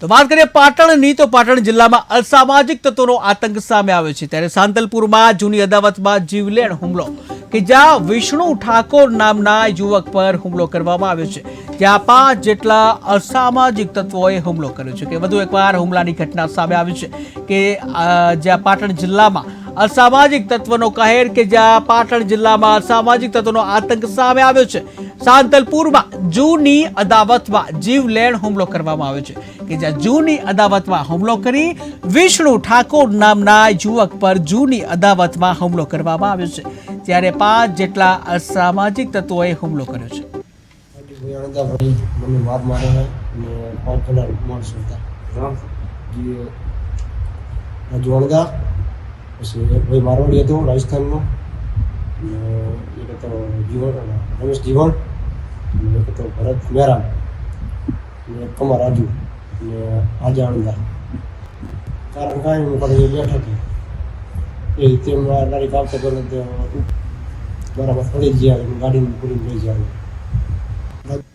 તો વાત કરીએ પાટણની, તો પાટણ જિલ્લામાં અસામાજિક તત્વોનો આતંક સામે આવ્યો છે. ત્યારે સાંતલપુરમાં જૂની અદાવતમાં જીવલેણ હુમલો, કે જ્યાં વિષ્ણુ ઠાકોર નામના યુવક પર હુમલો કરવામાં આવ્યો છે. ત્યાં પાંચ જેટલા અસામાજિક તત્વોએ હુમલો કર્યો છે. કે વધુ એકવાર હુમલાની ઘટના સામે આવી છે કે જ્યાં પાટણ જિલ્લામાં અસામાજિક તત્વનો કહેર કે જ્યાં પાટણ જિલ્લામાં અસામાજિક તત્વનો આતંક સામે આવ્યો છે. સાંતલપુરમાં જૂની અદાવતમાં જીવલેણ હુમલો કરવામાં આવ્યો છે. કે જ્યાં જૂની અદાવતમાં હુમલો કરી વિષ્ણુ ઠાકોર નામના યુવક પર જૂની અદાવતમાં હુમલો કરવામાં આવ્યો છે. ત્યારે પાંચ જેટલા અસામાજિક તત્વોએ હુમલો કર્યો છે. અણદા પછી ભાઈ મારવાડી હતો રાજસ્થાનનો એક હતો જીવન રમેશ જીવન અને એક હતો ભરત મેરામ અને એક કમા રાજુ અને આજે અણદા કારણ કાંઈ હું પણ બેઠા હતી એ રીતે મારી કામ તો બરાબર જ ગયા ગાડીને પૂરી લઈ જાય